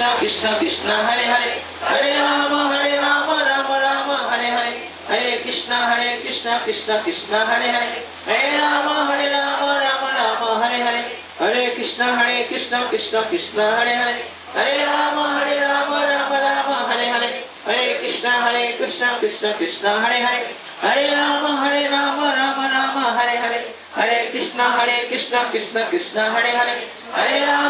ہر ہر رام ہر رام رام رام ہر ہر ہر کشن ہر کشن کشن کشن ہر ہر ہر رام ہر رام رام رام ہر ہر ہر کشن ہر کشن کشن کشن ہر ہر ہر رام ہرے رام رام رام ہر ہر ہر کھان ہر کرنا ہر ہر ہر رام ہر رام رام رام ہر ہر ہر کشن ہر کرے ہر ہر رام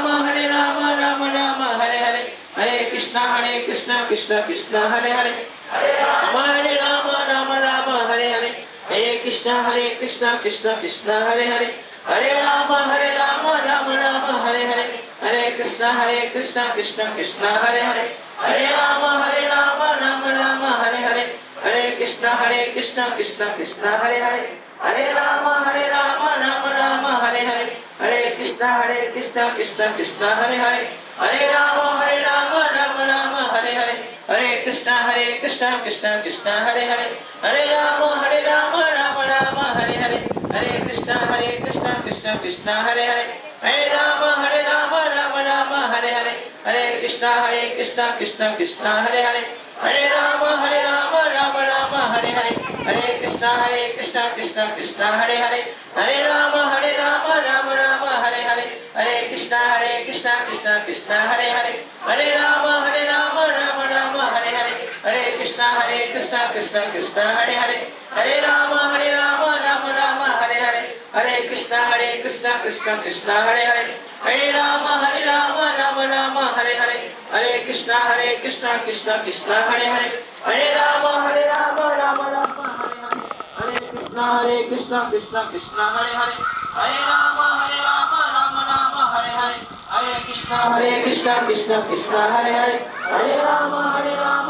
ہر کرے ہر ہر ہر رام رام رام ہر ہر ہر کشن ہر کرنا ہرے ہرے ہرے رام ہر رام رام رام ہر ہر ہر کشن ہر کشن کشن کشن ہر ہر ہر رام ہرے رام رام رام ہر ہر ہر کشن ہر کرے ہر ہرے رام ہرے رام رام رام ہر ہر ہر کرے کرشن ہرے ہرے ہرے رام ہرے کشن کشن ہر ہر ہر رام ہر رام رام رام ہر ہر ہر کشن ہر کرے ہر ہر رام ہر رام رام رام ہر ہر ہر کش ہر کرش کش ہر ہرے ہرے رام ہرے رام رام رام ہر ہر ہر کرے کرشا کرشن ہر ہر ہر رام ہرے رام رام رام ہر ہر ہر کھان ہر کرشن کشن ہر ہر ہر رام ہر کرے ہر رام ہر رام رام رام ہر ہر ہر کشن ہر کشن کرشن کشن ہر ہر ہر رام ہر رام رام رام ہر ہر ہر کشن ہر کشن کشن ہر ہر ہر رام ہر رام رام رام ہر ہر ہر کشن ہر کھان کش ہرے ہر ہر رام ہر رام رام رام ہر ہر ہر کشن ہر کشن کشن کشن ہر ہر ہر رام ہر رام